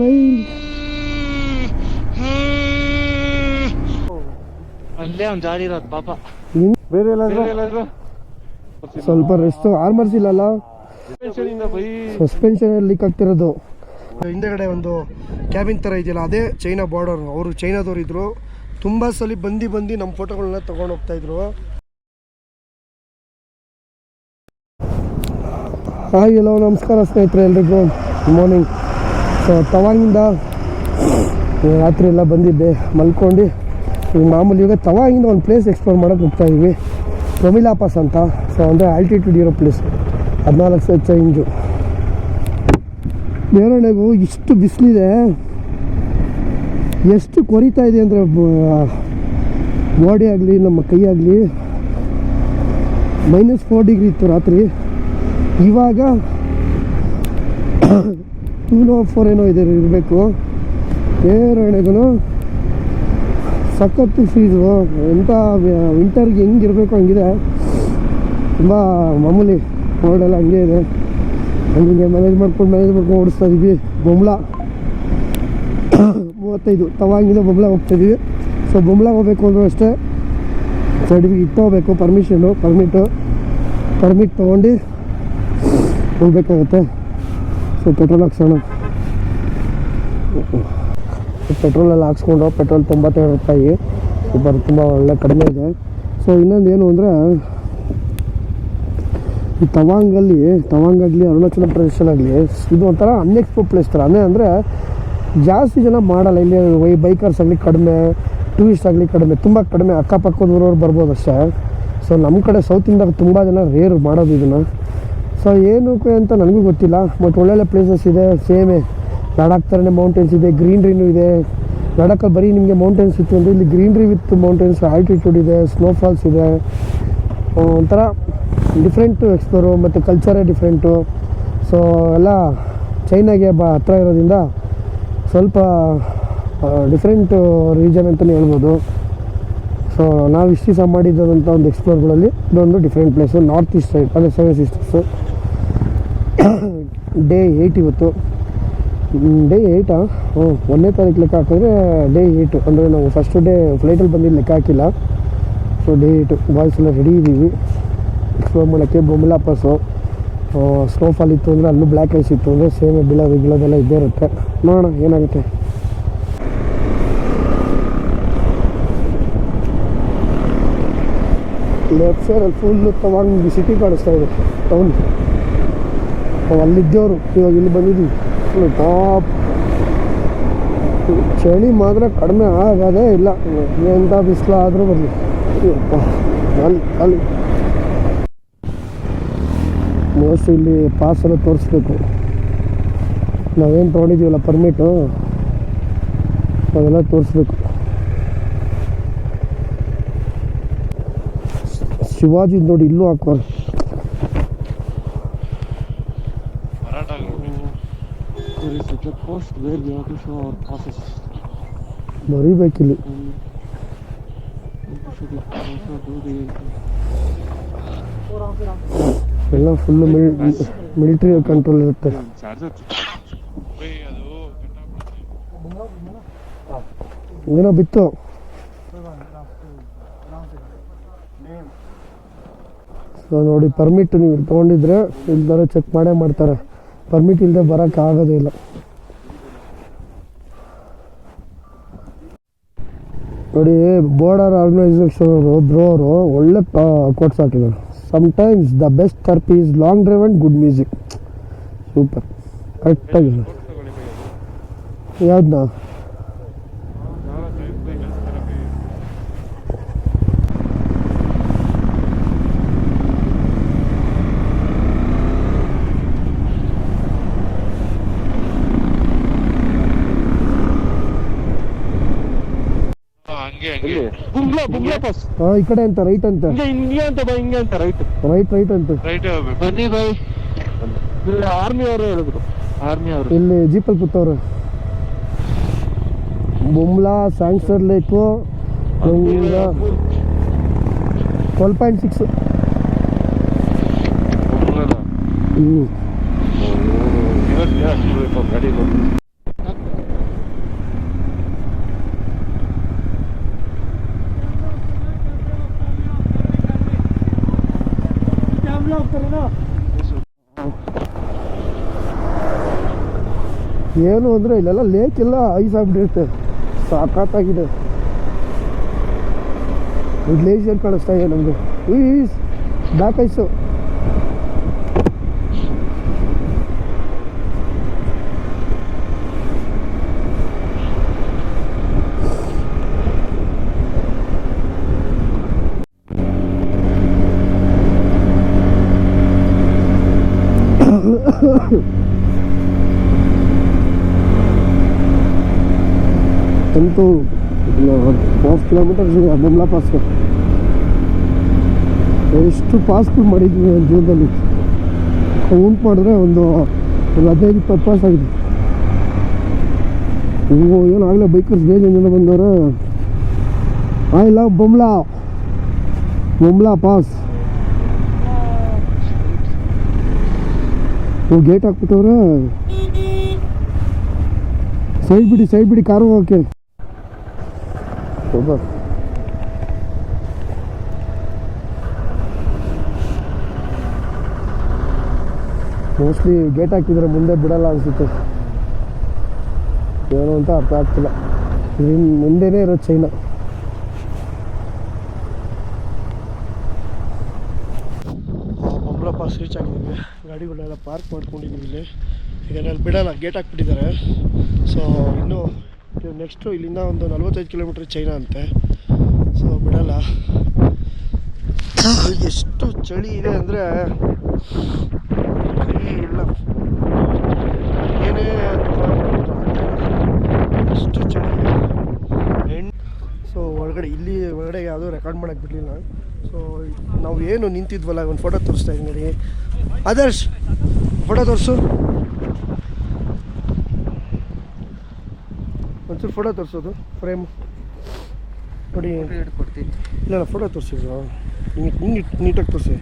By ಅಲ್ಲೇ ಅವ್ನು ಜಾರಿ ಇರೋದು ಪಾಪ. ಬೇರೆ ಎಲ್ಲಾದ್ರೂ? ಸ್ವಲ್ಪ ರೆಸ್ಟ್ ಆರ್ಮರ್ಸ್ ಇಲ್ಲಲ್ಲ ಸಸ್ಪೆನ್ಷನ್ ಲೀಕ್ ಆಗ್ತಿರೋದು. ಹಿಂದೆಗಡೆ ಒಂದು ಕ್ಯಾಬಿನ್ ಥರ ಇದೆಯಲ್ಲ ಅದೇ ಚೈನಾ ಬಾರ್ಡರ್ ಅವರು ಚೈನಾದವ್ರು ಇದ್ರು. ತುಂಬ ಸಲ ಬಂದು ಬಂದು ನಮ್ಮ ಫೋಟೋಗಳನ್ನ ತಗೊಂಡು ಹೋಗ್ತಾ ಇದ್ರು. ಹಾಯ್ ಎಲ್ಲೋ ನಮಸ್ಕಾರ ಸ್ನೇಹಿತರೆ ಎಲ್ರಿಗೂ. ಗುಡ್ ಮಾರ್ನಿಂಗ್ ಸೊ ತವಾಂಗಿಂದ ರಾತ್ರಿ ಎಲ್ಲ ಬಂದಿದ್ದೆ, ಮಲ್ಕೊಂಡು. ಈಗ ಮಾಮೂಲಿ ಇವಾಗ ತವಾಂಗಿಂದ ಒಂದು ಪ್ಲೇಸ್ ಎಕ್ಸ್ಪ್ಲೋರ್ ಮಾಡೋಕೆ ಹೋಗ್ತಾ ಇದೀವಿ. ಪ್ರಮಿಲಾ ಪಾಸ್ ಅಂತ. ಸೊ ಅಂದರೆ ಆಲ್ಟಿಟ್ಯೂಡ್ ಇರೋ ಪ್ಲೇಸ್ ಹದಿನಾಲ್ಕು ಸಾವಿರ ಚೇಂಜು ಬೇರೆಣೆಗೂ ಇಷ್ಟು ಬಿಸಿಲಿದೆ. ಎಷ್ಟು ಕೊರಿತಾ ಇದೆ ಅಂದರೆ ಬಾಡಿ ಆಗಲಿ, ನಮ್ಮ ಕೈ ಆಗಲಿ ಮೈನಸ್ ಫೋರ್ ಡಿಗ್ರಿ ಇತ್ತು ರಾತ್ರಿ. ಇವಾಗ ಟೂ ನೋ ಫೋರ್ ಏನೋ ಇದೆ, ಇರಬೇಕು. ಬೇರೆಣೆಗೂ ಸಖತ್ತು ಫೀಸು ಎಂಥ ವಿಂಟರ್ಗೆ ಹೆಂಗಿರಬೇಕು ಹಂಗಿದೆ. ತುಂಬ ಮಾಮೂಲಿ ರೋಡೆಲ್ಲ ಹಂಗೆ ಇದೆ. ಹಂಗೆ ಮ್ಯಾನೇಜ್ ಮಾಡ್ಕೊಂಡು ಮ್ಯಾನೇಜ್ ಮಾಡ್ಕೊಂಡು ಓಡಿಸ್ತಾ ಇದ್ವಿ. ಬೊಮ್ಲ. ಮೂವತ್ತೈದು. ತವಾಂಗಿಂದ ಬೊಂಬ್ಲಾ ಹೋಗ್ತಾಯಿದ್ವಿ ಸೊ ಬೊಮ್ಲ ಹೋಗ್ಬೇಕು ಅಂದರೂ ಅಷ್ಟೇ. ಸರ್ಟಿಫಿಕೇಟ್ ತಗೋಬೇಕು ಪರ್ಮಿಷನು ಪರ್ಮಿಟು ಪರ್ಮಿಟ್ ತೊಗೊಂಡು ಹೋಗ್ಬೇಕಾಗತ್ತೆ. ಸೊ ಪೆಟ್ರೋಲ್ ಹಾಕ್ಸೋಣ. ಪೆಟ್ರೋಲಲ್ಲಿ ಹಾಕ್ಸ್ಕೊಂಡು ಪೆಟ್ರೋಲ್ ತೊಂಬತ್ತೇಳು ರೂಪಾಯಿ. ಇಬ್ಬರು ತುಂಬ ಒಳ್ಳೆ ಕಡಿಮೆ ಇದೆ. ಸೊ ಇನ್ನೊಂದು ಏನು ಅಂದರೆ, ಈ ತವಾಂಗಲ್ಲಿ ತವಾಂಗ್ ಆಗಲಿ ಅರುಣಾಚಲ ಪ್ರದೇಶನಾಗಲಿ ಇದು ಒಂಥರ ಅನ್ಎಕ್ಸ್ಪೋ ಪ್ಲೇಸ್ ಥರ. ಅಂದರೆ ಅಂದರೆ ಜಾಸ್ತಿ ಜನ ಮಾಡಲ್ಲ. ಇಲ್ಲಿ ವೈ ಬೈಕರ್ಸ್ ಆಗಲಿ ಕಡಿಮೆ ಟೂರಿಸ್ಟ್ ಆಗಲಿ ಕಡಿಮೆ, ತುಂಬ ಕಡಿಮೆ. ಅಕ್ಕಪಕ್ಕದವ್ರವ್ರು ಬರ್ಬೋದು ಅಷ್ಟೇ. ಸೊ ನಮ್ಮ ಕಡೆ ಸೌತ್ ಇಂಡಿಯಾಗ ತುಂಬ ಜನ ರೇರ್ ಮಾಡೋದು ಇದನ್ನು. ಸೊ ಏನಕ್ಕೆ ಅಂತ ನನಗೂ ಗೊತ್ತಿಲ್ಲ. ಬಟ್ ಒಳ್ಳೊಳ್ಳೆ ಪ್ಲೇಸಸ್ ಇದೆ. ಸೇಮೇ ಲಡಾಖ್ ಥರನೇ ಮೌಂಟೇನ್ಸ್ ಇದೆ ಗ್ರೀನ್ರಿನೂ ಇದೆ. ಲಡಾಖಲ್ಲಿ ಬರೀ ನಿಮಗೆ ಮೌಂಟೇನ್ಸ್ ಇತ್ತು ಅಂದರೆ ಇಲ್ಲಿ ಗ್ರೀನ್ರಿ ವಿತ್ ಮೌಂಟೇನ್ಸ್ ಆಲ್ಟಿಟ್ಯೂಡ್ ಇದೆ ಸ್ನೋಫಾಲ್ಸ್ ಇದೆ. ಆ, ಒಂಥರ ಡಿಫ್ರೆಂಟು ಎಕ್ಸ್ಪ್ಲೋರು ಮತ್ತು ಕಲ್ಚರೇ ಡಿಫ್ರೆಂಟು ಸೊ ಎಲ್ಲ ಚೈನಾಗೆ ಬ ಹತ್ರ ಇರೋದ್ರಿಂದ ಸ್ವಲ್ಪ ಡಿಫ್ರೆಂಟ್ ರೀಜನ್ ಅಂತಲೇ ಹೇಳ್ಬೋದು. ಸೊ ನಾವು ಇಷ್ಟು ದಿವಸ ಮಾಡಿದ್ದಂಥ ಒಂದು ಎಕ್ಸ್ಪ್ಲೋರ್ಗಳಲ್ಲಿ ಇದೊಂದು different place north east side ಅದೇ ಸೆವೆನ್ ಸಿಸ್ಟರ್ಸು ಡೇ ಏಯ್ಟ್ ಇವತ್ತು. ಡೇ ಏಯ್ಟಾ ಹ್ಞೂ ಒಂದನೇ ತಾರೀಕು ಲೆಕ್ಕ ಹಾಕಿದ್ರೆ ಡೇ ಏಯ್ಟು ಅಂದರೆ ನಾವು ಫಸ್ಟ್ ಡೇ ಫ್ಲೈಟಲ್ಲಿ ಬಂದಿದ್ದು ಲೆಕ್ಕ ಹಾಕಿಲ್ಲ. ಸೊ ಡೇ ಏಯ್ಟು ಬಾಯ್ಸ್ ಎಲ್ಲ ರೆಡಿ ಇದ್ದೀವಿ ಎಕ್ಸ್ಪ್ಲೋರ್ ಮಾಡೋಕ್ಕೆ ಬೊಮ್ಮಲ ಪಾಸು ಸ್ನೋಫಾಲ್ ಇತ್ತು ಅಂದರೆ ಅಲ್ಲೂ ಬ್ಲ್ಯಾಕ್ ಐಸ್ ಇತ್ತು ಅಂದರೆ ಸೇಮ್ ಬೀಳೋದು ಬೀಳೋದೆಲ್ಲ ಇದ್ದೇ ಇರುತ್ತೆ. ನೋಡೋಣ, ಏನಾಗುತ್ತೆ. ಲೆಫ್ಟ್ ಸೈಡಲ್ಲಿ ಫುಲ್ಲು ತಗೊಂಡು ಸಿಟಿ ಕಾಣಿಸ್ತಾ ಇದೆ. ಟೌನ್ ಅಲ್ಲಿದ್ದವರು, ಇವಾಗ ಇಲ್ಲಿ ಬಂದಿದ್ವಿ ಟಾಪ್. ಚಳಿ ಮಾತ್ರ ಕಡಿಮೆ ಆಗೋದೇ ಇಲ್ಲ. ಎಂಥ ಬಿಸಿಲು ಆದರೂ ಬರಲಿ. ಅಲ್ಲಿ ಅಲ್ಲಿ. ಮೋಸ್ಟ್ ಇಲ್ಲಿ ಪಾಸ್ ಎಲ್ಲ ತೋರಿಸ್ಬೇಕು. ನಾವೇನು ತೊಗೊಂಡಿದ್ದೀವಲ್ಲ ಪರ್ಮಿಟು ಅದೆಲ್ಲ ತೋರಿಸ್ಬೇಕು. ಶಿವಾಜಿ ನೋಡಿ, ಇಲ್ಲೂ ಹಾಕೋರು the ಎಲ್ಲ ಫುಲ್ ಮಿಲಿಟರಿ ಕಂಟ್ರೋಲ್ ಇರುತ್ತೆ ಏನೋ ಬಿತ್ತು ಸೊ ನೋಡಿ ಪರ್ಮಿಟ್ ನೀವು ಇಲ್ಲಿ ತೊಗೊಂಡಿದ್ರೆ ಇಲ್ದಾರೆ ಚೆಕ್ ಮಾಡೇ ಮಾಡ್ತಾರೆ. ಪರ್ಮಿಟ್ ಇಲ್ಲದೆ ಬರೋಕ್ಕಾಗೋದೇ ಇಲ್ಲ. ನೋಡಿ ಬೋರ್ಡರ್ ಆರ್ಗನೈಸೇಷನ್ ಅವರು ಬ್ರೋ ಅವರು ಒಳ್ಳೆ ಕೋಟ್ಸ್ ಹಾಕಿದ್ದಾರೆ. Sometimes the best therapy is long drive and good music super ಕರೆಕ್ಟಾಗಿದೆ ಯಾವ್ದನ್ನ ಹಂಗೆ ಹಂಗೆ ಈ ಕಡೆ ಅಂತ ರೈಟ್ ಅಂತ. ಹಿಂಗೆ ಹಿಂಗೆ ಅಂತ ಬಾ ಹಿಂಗೆ ಅಂತ ರೈಟ್ ರೈಟ್ ರೈಟ್ ಅಂತ. ರೈಟ್ ಬನ್ನಿ ಬೈ ಇಲ್ಲಿ ಆರ್ಮಿ ಅವರು ಹೇಳಿದ್ರು. ಆರ್ಮಿ ಅವರು. ಇಲ್ಲಿ ಜೀಪಲ್ಲಿ ಕೂತವ್ರೆ. Bumla Sangetsar lake twelve point six ಹ್ಞೂ ಗಾಡಿ ಏನು ಅಂದರೆ ಇಲ್ಲೆಲ್ಲ ಲೇಕ್ ಎಲ್ಲ ಐಸ್ ಆಗ್ಬಿಟ್ಟಿರುತ್ತೆ. ಸಾಕಾತಾಗಿದೆ. ಗ್ಲೇಷಿಯರ್ ಕಾಣಿಸ್ತಾ ಇದೆ ನಮಗೆ. ಈಸ್ ಬ್ಯಾಕ್ ಐಸು ಅಂತೂ ಹಾಫ್ ಕಿಲೋಮೀಟರ್ಸ್ ಇದೆ ಬೊಮ್ಲಾ ಪಾಸ್ಗೆ ಎಷ್ಟು ಪಾಸ್ಗಳು ಮಾಡಿದ್ವಿ ನನ್ನ ಜೀವನದಲ್ಲಿ ಕೌಂಟ್ ಮಾಡಿದ್ರೆ ಒಂದು ಒಂದು ಹದಿನೈದು ಇಪ್ಪತ್ತು ಪಾಸ್ ಆಗಿದೆ ಓ ಏನು ಬೈಕರ್ಸ್ ಬೇಜ ಜನ ಬಂದವರು I love Bumla Bumla pass gate ಹಾಕ್ಬಿಟ್ಟವ್ರೆ side ಬಿಡಿ ಸೈಡ್ ಬಿಡಿ car okay super mostly gate ಹಾಕಿದ್ರೆ ಮುಂದೆ ಬಿಡಲ್ಲ ಅನಿಸುತ್ತೆ. ಏನು ಅಂತ ಅರ್ಥ ಆಗ್ತಿಲ್ಲ. ಇನ್ನು ಮುಂದೆನೇ ಇರೋದು ಚೈನಾ ಪಾಸ್ ರೀಚ್ ಆಗಿದ್ದೀವಿ. ಗಾಡಿಗಳೆಲ್ಲ ಪಾರ್ಕ್ ಮಾಡ್ಕೊಂಡಿದ್ದೀವಿ ಇಲ್ಲಿ. ಅಲ್ಲಿ ಬಿಡಲ್ಲ ಗೇಟ್ ಹಾಕ್ಬಿಟ್ಟಿದ್ದಾರೆ. ಸೊ ಇನ್ನು ನೆಕ್ಸ್ಟು ಇಲ್ಲಿಂದ ಒಂದು ನಲ್ವತ್ತೈದು ಕಿಲೋಮೀಟ್ರ್ ಚೈನಾ ಅಂತೆ. ಸೊ ಬಿಡಲ್ಲ. ಎಷ್ಟು ಚಳಿ ಇದೆ ಅಂದರೆ ಇಲ್ಲ. ಏನೇ ಎಷ್ಟು ಚಳಿ ಇದೆ. ಸೊ ಒಳಗಡೆ, ಇಲ್ಲಿ ಒಳಗಡೆ ಯಾವುದೂ ರೆಕಾರ್ಡ್ ಮಾಡೋಕ್ಕೆ ಬಿಡಲಿಲ್ಲ ಸೊ ನಾವು ಏನು ನಿಂತಿದ್ವಲ್ಲ, ಒಂದು ಫೋಟೋ ತೋರಿಸ್ತಾ ಇದ್ದೀನಿ ನೋಡಿ. ಆದರ್ಶ್ ಫೋಟೋ ತೋರಿಸು. ಒಂಚೂರು ಫೋಟೋ ತೋರಿಸೋದು ಫ್ರೇಮ್ ನೋಡಿ. ಕೊಡ್ತೀನಿ ಇಲ್ಲ ಫೋಟೋ ತೋರಿಸಿದ್ರು. ಹಿಂಗೆ ಹಿಂಗೆ ನೀಟಾಗಿ ತೋರಿಸಿ.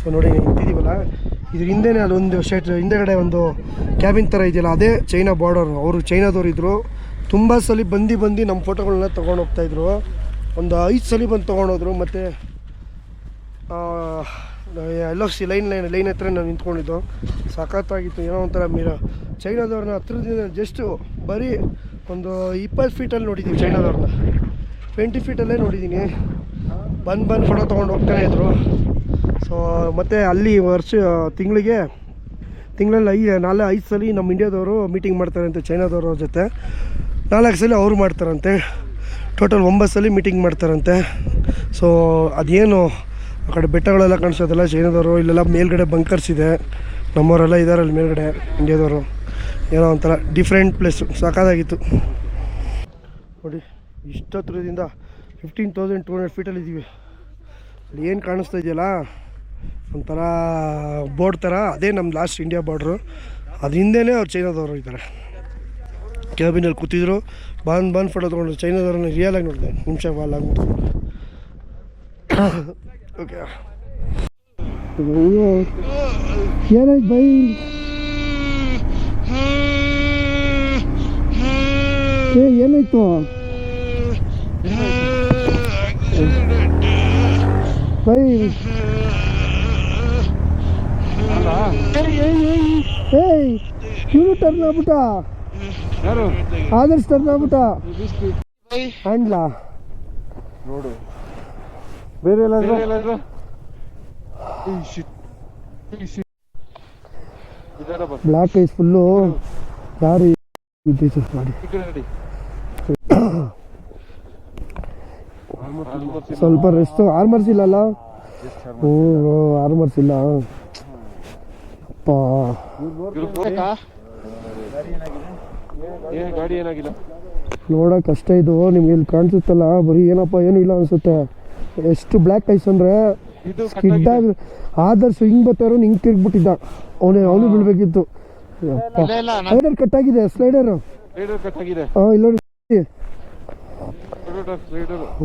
ಸೊ ನೋಡಿ ನಿಂತಿದ್ದೀವಲ್ಲ ಇದ್ರ ಹಿಂದೆನೇ ಅಲ್ಲೊಂದು ಶೆಟ್ ಹಿಂದೆಗಡೆ ಒಂದು ಕ್ಯಾಬಿನ್ ಥರ ಇದೆಯಲ್ಲ, ಅದೇ ಚೈನಾ ಬಾರ್ಡರ್ ಅವರು ಚೈನಾದವ್ರು ಇದ್ದರು ತುಂಬ ಸಲ ಬಂದು ಬಂದು ನಮ್ಮ ಫೋಟೋಗಳನ್ನ ತೊಗೊಂಡು ಹೋಗ್ತಾಯಿದ್ರು ಒಂದು ಐದು ಸಲ ಬಂದು ತೊಗೊಂಡೋದ್ರು ಮತ್ತು ಎಲ್ಲ ಸಿ, ಲೈನ್ ಲೈನ್ ಲೈನ್ ಹತ್ರ ನಾನು ನಿಂತ್ಕೊಂಡಿದ್ದು. ಸಖತ್ತಾಗಿತ್ತು. ಏನೋ ಒಂಥರ ಮೀರ. ಚೈನಾದವ್ರನ್ನ ಹತ್ರದಿಂದ ಜಸ್ಟು ಬರೀ ಒಂದು ಇಪ್ಪತ್ತು ಫೀಟಲ್ಲಿ ನೋಡಿದ್ದೀನಿ ಚೈನಾದವ್ರನ್ನ. ಟ್ವೆಂಟಿ ಫೀಟಲ್ಲೇ ನೋಡಿದ್ದೀನಿ ಬಂದು ಬಂದು ಫೋಟೋ ತೊಗೊಂಡು ಹೋಗ್ತಾನೆ ಇದ್ರು. ಸೊ ಮತ್ತು ಅಲ್ಲಿ ವರ್ಷ, ತಿಂಗಳಿಗೆ, ತಿಂಗಳಲ್ಲಿ ಐ, ನಾಲ್ಕು, ಐದು ಸಲ ನಮ್ಮ ಇಂಡಿಯಾದವರು ಮೀಟಿಂಗ್ ಮಾಡ್ತಾರಂತೆ ಚೈನಾದವ್ರ ಜೊತೆ. ನಾಲ್ಕು ಸಲ ಅವರು ಮಾಡ್ತಾರಂತೆ. ಟೋಟಲ್ ಒಂಬತ್ತು ಸಲ ಮೀಟಿಂಗ್ ಮಾಡ್ತಾರಂತೆ. ಸೊ ಅದೇನು, ಆ ಕಡೆ ಬೆಟ್ಟಗಳೆಲ್ಲ ಕಾಣಿಸೋದಲ್ಲ. ಚೈನಾದವರು, ಇಲ್ಲೆಲ್ಲ ಮೇಲ್ಗಡೆ ಬಂಕರ್ಸ್ ಇದೆ. ನಮ್ಮವರೆಲ್ಲ ಇದ್ದಾರೆ ಅಲ್ಲಿ ಮೇಲ್ಗಡೆ ಇಂಡಿಯಾದವರು ಏನೋ ಒಂಥರ ಡಿಫ್ರೆಂಟ್ ಪ್ಲೇಸು ಸಾಕಾಗಿತ್ತು ನೋಡಿ, ಇಷ್ಟತ್ರದಿಂದ ಫಿಫ್ಟೀನ್ ತೌಸಂಡ್ ಟೂ ಹಂಡ್ರೆಡ್ ಫೀಟಲ್ಲಿ ಇದ್ದೀವಿ. ಅಲ್ಲಿ ಏನು ಕಾಣಿಸ್ತಾ ಇದೆಯಲ್ಲ? ಒಂಥರ ಬೋರ್ಡ್ ಥರ ಅದೇ ನಮ್ಮ ಲಾಸ್ಟ್ ಇಂಡಿಯಾ ಬಾರ್ಡ್ರು ಅದ ಹಿಂದೆನೇ ಅವ್ರು ಚೈನಾದವರು ಇದ್ದಾರೆ. ಕ್ಯಾಬಿನಲ್ಲಿ ಕೂತಿದ್ರು. ಬಾನ್ ಬಂದು ಫೋಟೋ ತೊಗೊಂಡು ಚೈನಾದವ್ರನ್ನ ರಿಯಲಾಗಿ ನೋಡಿದೆ. ನಿಮಿಷ ಬಾಲ್ ಆಗ್ಬಿಟ್ಟು ಓಕೆ ಏನಾಯ್ತು ಬೈ ಏ ಏನಾಯ್ತು? ಬೈ. ಏಯ್ ಇವನು ಟರ್ನ್ ಆಗ್ಬಿಟ್ಟ. ಆದರ್ಶ್ ಟರ್ನ್ ಆಗ್ಬಿಟ್ಟ. ಹ್ಯಾಂಡ್ಲಾ? ನೋಡು. ಬೇರೆ ಎಲ್ಲಾದ್ರೂ. ಬ್ಲ್ಯಾಕ್ ಐಸ್ ಫುಲ್ಲು ದಾರಿ. ಬಿದ್ದೈತೆ ಮಾಡಿ ಈ ಕಡೆ ನಡಿ. Almost ಇಲ್ಲ. ಸ್ವಲ್ಪ ರೆಸ್ಟ್ ಆರ್ಮರ್ಸ್ ಇಲ್ಲಲ್ಲ ಓ ಹ್ಞೂ ಆರ್ಮರ್ಸ್ ಇಲ್ಲ ಅಪ್ಪ. ಗಾಡಿ ಏನಾಗಿಲ್ಲ ನೋಡೋಕೆ ಕಷ್ಟ ಇದು. ನಿಮ್ಗೆ ಇಲ್ಲಿ ಕಾಣಿಸುತ್ತಲ್ಲ? ಬರೀ ಏನಪ್ಪ ಏನು ಇಲ್ಲ ಅನಿಸುತ್ತೆ. ಎಷ್ಟು ಬ್ಲ್ಯಾಕ್ ಐಸ್ ಅಂದರೆ ಸ್ಕಿಡ್ ಆಗಿ ಆದರ್ಶ ಹಿಂಗೆ ಬರ್ತಾರೋ ಹಿಂಗೆ ತಿರ್ಗ್ಬಿಟ್ಟಿದ್ದ. ಅವನೇ ಅವನು ಬೀಳ್ಬೇಕಿತ್ತು. ಸ್ಲೈಡರ್ ಕಟ್ಟಾಗಿದೆ ಸ್ಲೈಡರು ಕಟ್ ಆಗಿದೆ ಹಾಂ ಇಲ್ಲ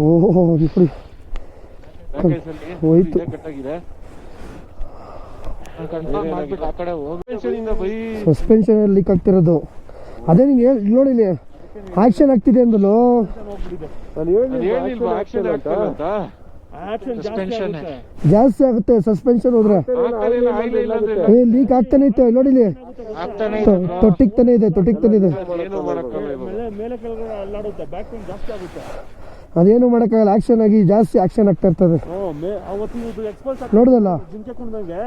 ಓಹೋ ನೋಡಿ ಹೋಯ್ತು. ಕಟ್ ಆಗಿದೆ. ಕನ್ಫರ್ಮ್ ಮಾಡ್ಬಿಟ್ಟು ಆ ಕಡೆ ಹೋಗಿ. ಬೈ ಸಸ್ಪೆನ್ಷನ್ ಲೀಕ್ ಆಗ್ತಿರೋದು ಅದೇ ನೀನು ಹೇಳಿ ಇಲ್ಲಿ ನೋಡಿ ಇಲ್ಲಿ. ಆಕ್ಷನ್ ಆಗ್ತಿದೆ ಅಂದಲು ನಾನು ಹೇಳಿಲ್ವಾ ಆಕ್ಷನ್ ಆಗ್ತಿಲ್ಲ ಅಂತ. ಆಕ್ಷನ್ ಜಾಸ್ತಿ ಆಗುತ್ತೆ. ಜಾಸ್ತಿ ಆಗುತ್ತೆ ಸಸ್ಪೆನ್ಷನ್ ಹೋದ್ರೆ. ಏ ಲೀಕ್ ಆಗ್ತಾನೆ ಇತ್ತು ನೋಡಿಲಿ ನೋಡಿ ಇಲ್ಲಿ. ಆಗ್ತಾನೆ ತೊಟ್ಟಿಗ್ ತಾನೆ ಇದೆ ತೊಟ್ಟಿಗ್ ತಾನೆ ಇದೆ. ಮೇಲೆ ಕೆಳಗಡೆ ಅಲ್ಲಾಡುತ್ತೆ ಬ್ಯಾಕ್ ಪೇನ್ ಜಾಸ್ತಿ ಆಗುತ್ತೆ. ಅದೇನು ಮಾಡೋಕ್ಕಾಗಲ್ಲ ಆಕ್ಷನ್ ಆಗಿ ಜಾಸ್ತಿ ಆಕ್ಷನ್ ಆಗ್ತಾ ಇರ್ತದೆ. ಹ್ಞೂ ಮೇ ಅವತ್ತು ಇದು ಎಕ್ಸ್ಪಲ್ಸ್ ನೋಡ್ದಲ್ಲ? ಜಿಂಕೆ ಕುಂದಂಗೆ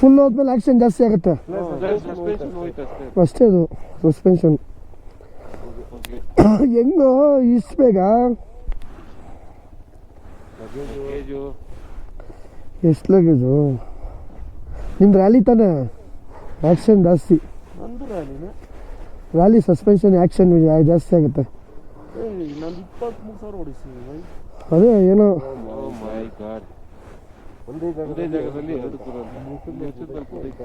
ಫುಲ್ ಹೋದ್ಮೇಲೆ ಆಕ್ಷನ್ ಜಾಸ್ತಿ ಆಗುತ್ತೆ. ಅಷ್ಟೇ. ಅದು ಸಸ್ಪೆನ್ಷನ್ ಹೆಂಗೋ ಇಷ್ಟು ಬೇಗ. ಎಷ್ಟು ಲಗೇಜು ನಿಮ್ದು ರ್ಯಾಲಿ ತಾನೆ? ಆ್ಯಕ್ಷನ್ ಜಾಸ್ತಿ. ರ್ಯಾಲಿ ಸಸ್ಪೆನ್ಷನ್ ಆ್ಯಕ್ಷನ್ ಜಾಸ್ತಿ ಆಗುತ್ತೆ ಅದೇ ಏನೋ Oh my God. ಒಂದೇ ಜಾಗದಲ್ಲಿ ಎರಡು ಕುರಾನ್. ಮೂಕಲ್ಲಿ ಹಚ್ಚಿದ್ಮೇಲೆ ಕುದೈತೆ.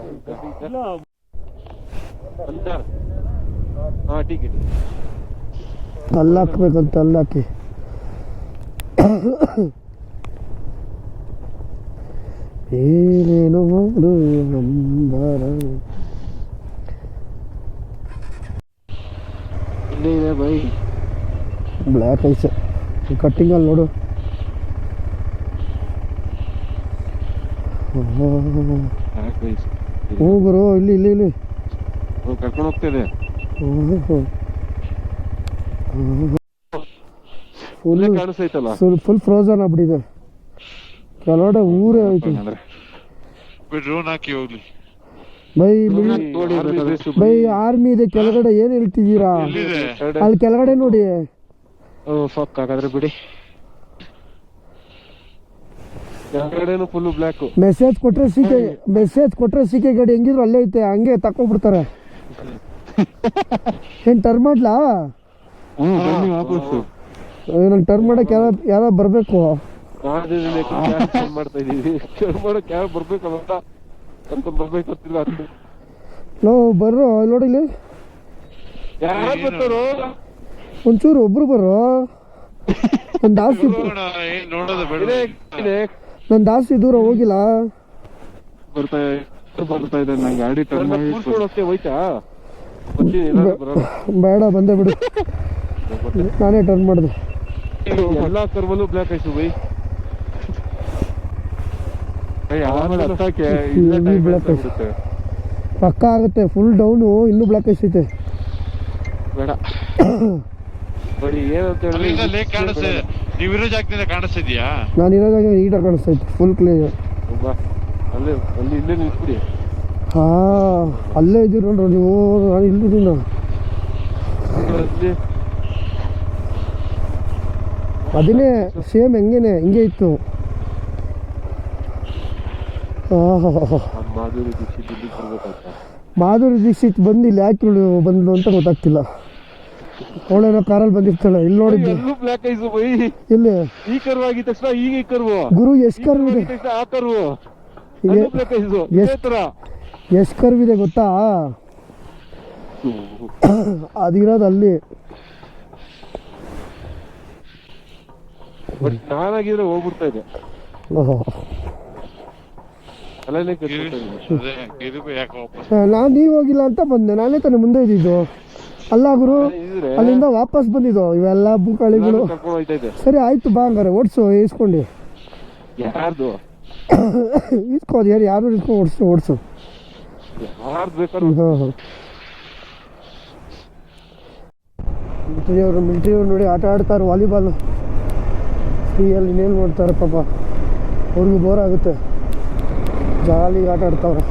ಇಲ್ಲ ಅಂತ. ಹಾ ಟಿಕೆಟ್ ಅಲ್ಲಿ ಹಾಕ್ಬೇಕಂತ ಅಲ್ಲಿ ಹಾಕಿ ಏನೇನು ಮಾಡು ನಂಬರ ಇಲ್ಲೇ ಇದೆ ಬೈ ಬ್ಲ್ಯಾಕ್ ಐಸ್ ಕಟ್ಟಿಂಗಲ್ಲಿ ನೋಡು. ಹ್ಞೂ ಗುರು ಇಲ್ಲಿ ಇಲ್ಲಿ ಇಲ್ಲಿ. ಕರ್ಕೊಂಡು ಹೋಗ್ತಿದೆ ಫುಲ್ ಕಾಣಿಸ್ತೈತಲ್ಲ? ಫುಲ್ ಫ್ರೋಸನ್ ಆಗ್ಬಿಟ್ಟಿದೆ. ಕೆಲವಡೆ ಊರೇ ಐತಿ. ಡ್ರೋನ್ ಹಾಕಿ ಹೋಗ್ಲಿ. ಬೈ ಬೈ ಆರ್ಮಿ ಇದೆ ಕೆಳಗಡೆ ಏನ್ ಹೇಳ್ತಿದ್ದೀರಾ? ಅಲ್ಲಿ ಕೆಳಗಡೆ ನೋಡಿ. ಓ ಫಕ್ ಹಾಗಾದ್ರೆ ಬಿಡಿ. ಫುಲ್ ಬ್ಲ್ಯಾಕ್ ಮೆಸೇಜ್ ಕೊಟ್ರೆ ಸಿಕೆ ಮೆಸೇಜ್ ಕೊಟ್ರೆ ಸಿಕೆ ಗಾಡಿ ಹೆಂಗಿದ್ರು ಅಲ್ಲೇ ಐತೆ ಹಂಗೆ ತಕೊಂಡ್ಬಿಡ್ತಾರೆ ಏನ್ ಟರ್ನ್ ಮಾಡ್ಲಾ? ಹ್ಮ್ ಬನ್ನಿ ನಂಗೆ ಟರ್ನ್ ಮಾಡಕ್ ಯಾರ ಯಾರ ಬರ್ಬೇಕು? ಮಾಡ್ತಾ ಇದೀವಿ. ಮಾಡಕ್ ಯಾರು ಅಂತ ಬರ್ಬೇಕು ಅಂತಿಲ್ಲ ಅಂತ ಲೋ ಬರ್ರೋ ನೋಡಿ ಇಲ್ಲಿ. ಯಾರು ಬರ್ತಾರೋ? ಒಂಚೂರು ಒಬ್ರು ಬರೋ ನನ್ನ ಏನ್ ನೋಡೋದು ಬೇಡ. ಇದೆ ಇದೆ. ನನ್ನ ದಾಸ್ತಿ ದೂರ ಹೋಗಿಲ್ಲ. ಬರ್ತಾ ಬರ್ತಾ ಇದೆ ನನಗೆ ಗಾಡಿ ಟರ್ನ್ ಮಾಡಿ ಕೂರ್ಸ್ಕೊಂಡು ಹೋಯ್ತಾ? ಬೇಡ ಬಂದೆ ಬಿಡು. ನಾನೇ ಟರ್ನ್ ಮಾಡಿದೆ. ಎಲ್ಲಾ ಕರ್ಮಲ್ಲೂ ಬ್ಲ್ಯಾಕ್ ಆಯ್ತು ಬೈ. ಪಕ್ಕ ಆಗುತ್ತೆ ಫುಲ್ ಡೌನು ಇನ್ನೂ ಬ್ಲಾಕ್ ಐತೆ ಬೇಡ. ಬರೀ ಏನಂತ ಹೇಳಿದ್ರೆ ಜಾಗದಿಂದ ಕಾಣಿಸ್ತಿದ್ಯಾ? ನಾನು ಫುಲ್ ಕ್ಲಿಯರ್ ಅಲ್ಲೇ ಅಲ್ಲಿ ಇಲ್ಲೇ ನಿಲ್ಸ್ಬಿಡಿ ಹಾ ಅಲ್ಲೇ ಇದ್ದೀರಿ ನೋಡ್ರಿ ನೀವು ನಾನು ಇಲ್ಲಿದ್ದೀನಿ ನಾನು. ಅಲ್ಲಿ. ಅದನ್ನೇ ಸೇಮ್ ಹೆಂಗೇನೆ ಹಿಂಗೆ ಇತ್ತು. ಮಾಧುರಿ ದೀಕ್ಷಿತ್ ಬಂದಿಲ್ಲ ಯಾಕೆ ಬಂದ್ಲು ಅಂತ ಗೊತ್ತಾಗ್ತಿಲ್ಲ. ಅವಳೇನೋ ಕಾರಲ್ಲಿ ಬಂದಿರ್ತಾಳೆ ಇಲ್ಲಿ ನೋಡಿದ್ದು. ಎಲ್ಲೂ ಬ್ಲ್ಯಾಕ್ ಐಸು ಬೈ. ಇಲ್ಲಿ. ಈ ಕರ್ವ್ ಆಗಿದ ತಕ್ಷಣ ಈಗ ಈ ಕರ್ವು ಗುರು ಎಷ್ಟು ಕರ್ವ್ ಇದೆ? ತಕ್ಷಣ ಆ ಕರ್ವು ಐಸು ಇದೇ ತರ ಎಷ್ಟು ಕರ್ವ್ ಇದೆ ಗೊತ್ತಾ? ಅದಿರೋದು ಅಲ್ಲಿ. ಬಟ್ ನಾನಾಗಿದ್ರೆ ಹೋಗ್ಬಿಡ್ತಾ ಇದೆ. ಓಹೋ. ಅಲ್ಲೇ ಕಟ್ಬಿಡ್ತಾ ಇದ್ದೀನಿ ಅದೇ ಗಿರಿಬು ಯಾಕೆ ವಾಪಸ್ ನಾನು ನೀವು ಹೋಗಿಲ್ಲ ಅಂತ ಬಂದೆ. ನಾನೇ ತಾನೇ ಮುಂದೆ ಇದ್ದಿದ್ದು. ಅಲ್ಲ ಗುರು ಅಲ್ಲಿಂದ ವಾಪಸ್ ಬಂದಿದ್ದು ಇವೆಲ್ಲ ಬುಕ್ಕಳಿಗಳು ಕರ್ಕೊಂಡು ಸರಿ ಆಯ್ತು ಬಾ ಹಂಗಾರೆ ಓಡಿಸು ಈಸ್ಕೊಂಡು. ಯಾರ್ದು? ಇಸ್ಕೋದು ಯಾರು ಯಾರು ಇಸ್ಕೊಂಡು ಓಡಿಸು ಓಡಿಸು. ಮಿಲ್ಟ್ರಿಯವರು ಬೇಕಾದ್ರೂ ಹಾಂ ಹಾಂ ಮಿಲ್ಟ್ರಿ ಅವರು ಮಿಲ್ಟ್ರಿ ಅವ್ರು ನೋಡಿ ಆಟ ಆಡ್ತಾರೆ ವಾಲಿಬಾಲ್. ಫ್ರೀಯಲ್ಲಿ ಇನ್ನೇನು ಮಾಡ್ತಾರೆ ಪಾಪ. ಅವ್ರಿಗೂ ಬೋರ್ ಆಗುತ್ತೆ. ಜಾಲಿ ಆಟ ಆಡ್ತಾವ್ರೆ.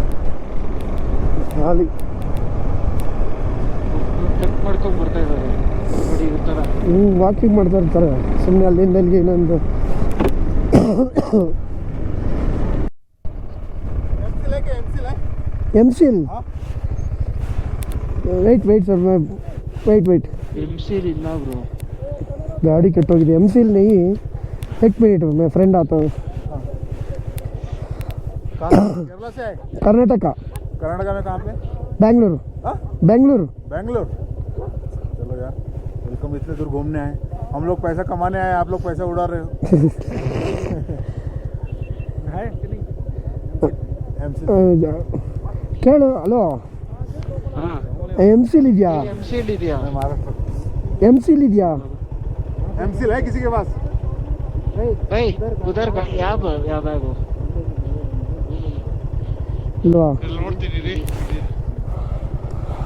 ಜಾಲಿ. ಚೆಕ್ ಮಾಡ್ಕೊಂಡ್ ಬರ್ತಾ ಇದ್ದಾರೆ ನೋಡಿ ಈ ತರ ಹ್ಞೂ ವಾಕಿಂಗ್ ಮಾಡ್ತಾ ಇರ್ತಾರೆ ಸುಮ್ಮನೆ ಅಲ್ಲಿಂದ ಅಲ್ಲಿಗೆ ಇನ್ನೊಂದು ಎಮ್ ಸಿಲ್ wait wait sir wait wait M C ಇಲ್ಲ ಬ್ರೋ गाड़ी ಕೆಟ್ಟೋಗಿದೆ ಎಮ್ ಸಿಲ್ नहीं एक मिनट मैं फ्रेंड आता हूँ केरला से आए कर्नाटक कर्नाटका में कहाँ पे बेंगलुरु हाँ? बेंगलुरु बेंगलोर चलो यार वेलकम इतने दूर घूमने आए हम लोग पैसा कमाने आए आप लोग पैसा उड़ा रहे हो है कि नहीं MC ಕೇಳು ಹಲೋ ಹಾ ಎಮ್ ಸಿಲ್ ಇದೆಯಾ ಎಮ್ ಸಿ ಇದೆಯಾ मैं महाराष्ट्र ಎಮ್ ಸಿಲ್ ಇದೆಯಾ एम है किसी के पास भाई उधर क्या क्या बैग हो ಇಲ್ವಾ ಇಲ್ಲಿ ನೋಡ್ತೀನಿ ರೀ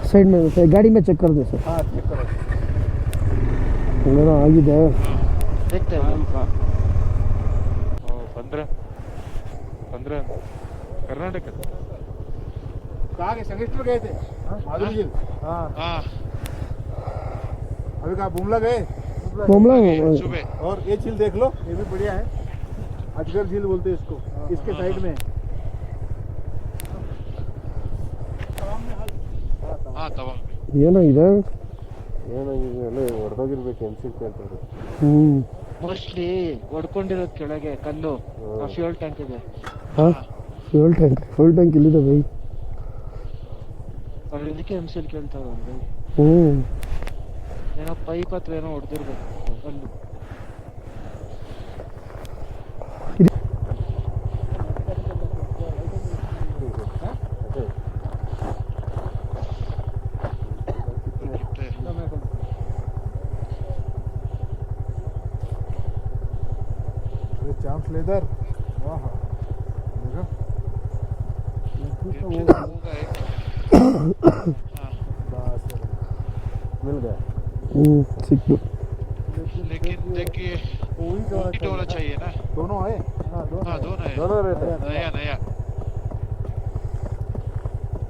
ಸೈಡ್ ಮೇಲೆ ಗಾಡಿ ಮೇಲೆ ಚೆಕ್ ಕರ್ದೆ ಸರ್ हाँ चेक करो ಏನೋ ಆಗಿದೆ देखते हैं ಬಂದ್ರೆ ಬಂದ್ರೆ ಕರ್ನಾಟಕ कहाँ गए संगेश्वर गए थे माधुरी झील हाँ ಹಾ अभी कहाँ बुमला गए बोमला ಸುಬೆ और ये झील देख लो ये भी बढ़िया है अजगर झील बोलते हैं इसको इसके साइड में ಏನಾಗಿದೆ ಏನೋ ಎಲ್ಲ ಹೊಡೆದೋಗಿರ್ಬೇಕು ಅನ್ಸುತ್ತೆ ಅಂತಾರೆ ಹ್ಞೂ ಮೋಸ್ಟ್ಲಿ ಹೊಡ್ಕೊಂಡಿರೋದು ಕೆಳಗೆ ಕಲ್ಲು ಫ್ಯೂಲ್ ಟ್ಯಾಂಕ್ ಇದೆ. ಹಾಂ? ಫ್ಯೂಲ್ ಟ್ಯಾಂಕ್ ಫ್ಯೂಲ್ ಟ್ಯಾಂಕ್ ಇಲ್ಲಿದೆ ಬೈ? ಅವ್ರು ಇದಕ್ಕೆ ಎಂ ಸಿಲ್ ಕೇಳ್ತಾರ ಹ್ಞೂ ಏನೋ ಪೈಪ್ ಹತ್ರ ಏನೋ ಹೊಡೆದಿರ್ಬೇಕು ಕಲ್ಲು. ये चांस लेदर वाह देखो बस मिल गया ಹ್ಞೂ ಸಿಕ್ತು लेकिन देखिए वही तो ईट होना चाहिए ना दोनों है हाँ दोनों हाँ दोनों है दोनों रहते हैं नया नया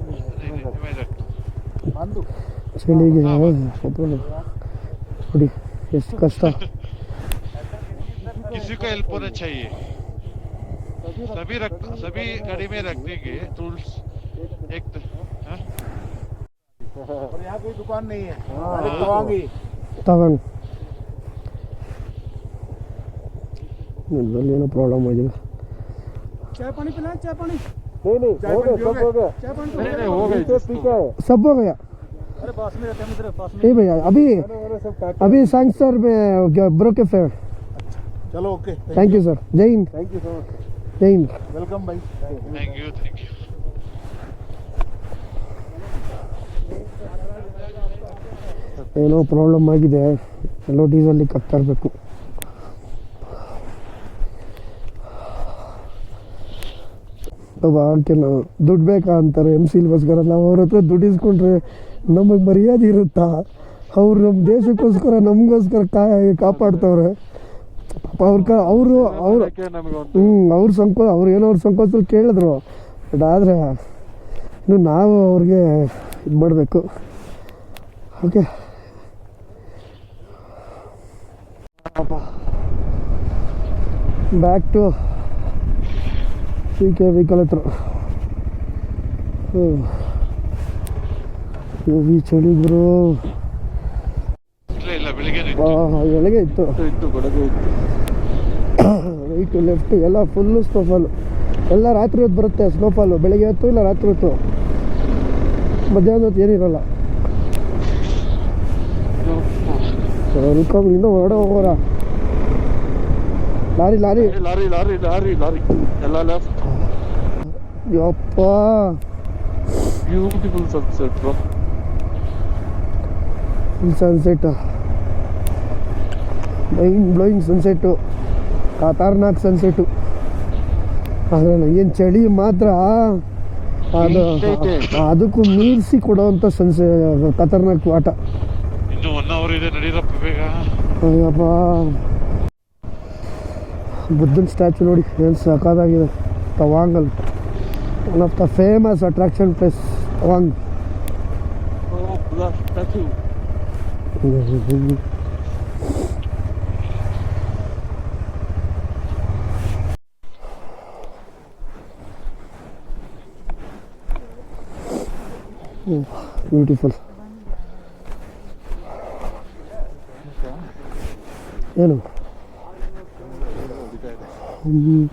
नहीं, नहीं, मैं रखता हूँ। बंदूक ಚಳಿಗೆ ಸ್ವಲ್ಪ ನೋಡಿ ಎಷ್ಟು ಕಷ್ಟ किसी को हेल्प होना चाहिए। सभी रख सभी गाड़ी में रख देंगे टूल्स एक तो हाँ? और यहाँ कोई दुकान नहीं है। तवन ना प्रॉब्लम हो जाएगा चाय पानी पिलाएँ चाय पानी? नहीं नहीं हो गया सब हो गया। चाय पानी नहीं नहीं हो गया सब हो गया। अरे पास में रहते हैं मित्र पास में ये भैया अभी अभी सांग में ब्रोके फ्रेंड ಚಲೋ ಓಕೆ ಥ್ಯಾಂಕ್ ಯು ಸರ್ ಜೈ ಹಿಂದ್ ಥ್ಯಾಂಕ್ ಯು ಸೊ ಜೈ Hind welcome bye thank you thank you ಏನೋ ಪ್ರಾಬ್ಲಮ್ ಆಗಿದೆ. ಎಲ್ಲೋ ಡೀಸಲ್ಲಿ ಕತ್ತಾ ಇರಬೇಕು ಆಕೆನ ದುಡ್ಡು ಬೇಕಾ ಅಂತಾರೆ ಎಂ ಸಿ ಇಲ್ಗೋಸ್ಕರ ನಾವು ಅವ್ರ ಹತ್ರ ದುಡ್ಡು ಇಸ್ಕೊಂಡ್ರೆ ನಮಗೆ ಮರ್ಯಾದೆ ಇರುತ್ತಾ? ಅವ್ರು ನಮ್ಮ ದೇಶಕ್ಕೋಸ್ಕರ ನಮಗೋಸ್ಕರ ಕಾಪಾಡ್ತವ್ರೆ. ಅವ್ರ ಕ ಅವರು ಅವರು ಹ್ಞೂ ಅವ್ರ ಸಂಕೋ ಅವ್ರು ಏನೋ ಅವ್ರ ಸಂಕೋಚದಲ್ಲಿ ಕೇಳಿದ್ರು. ಬಟ್ ಆದರೆ ಇನ್ನು ನಾವು ಅವ್ರಿಗೆ ಇದು ಮಾಡಬೇಕು. Okay back to C K vehicle ಹತ್ರ ಹ್ಞೂ ಈ ಚಳಿ ಗುರು. ಬೆಳಿಗ್ಗೆ ಇತ್ತು. ಇತ್ತು ಬೆಳಗ್ಗೆ ಇತ್ತು. ರೈಟು ಲೆಫ್ಟು ಎಲ್ಲ ಫುಲ್ಲು ಸ್ನೋಫಾಲು ಎಲ್ಲ ರಾತ್ರಿ ಹೊತ್ತು ಬರುತ್ತೆ ಸ್ನೋಫಾಲು ಬೆಳಗ್ಗೆ ಹೊತ್ತು ಇಲ್ಲ ರಾತ್ರಿ ಹೊತ್ತು? ಮಧ್ಯಾಹ್ನ ಹೊತ್ತು ಏನಿರಲ್ಲ ವೆಲ್ಕಮ್ ಇನ್ನೂ ಹೊರಡೆ ಹೋಗೋರ? Lorry lorry. Lorry lorry lorry lorry ಎಲ್ಲ ಲೆಫ್ಟ್ ಯಪ್ಪ. Beautiful sunset bro sunset mind blowing sunset ಖತರ್ನಾಕ್ ಸನ್ಸೆಟ್ಟು ಆದರೆ ಏನು ಚಳಿ ಮಾತ್ರ? ಅದು ಅದಕ್ಕೂ ಮೀರಿಸಿ ಕೊಡೋವಂಥ ಸನ್ಸೆ ಖತರ್ನಾಕ್ ಆಟ. ಅಯ್ಯಪ್ಪ. ಬುದ್ಧನ ಸ್ಟ್ಯಾಚು ನೋಡಿ ಏನು ಸಖತ್ತಾಗಿದೆ. ತವಾಂಗಲ್. One of the famous attraction place Tawang. Beautiful ಏನು ಹ್ಮ್.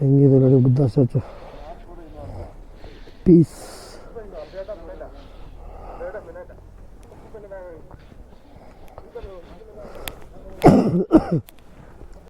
ಹೆಂಗಿದೆ ನೋಡಿ ಬುದ್ಧ ಸ್ಟ್ಯಾಚು ಪೀಸ್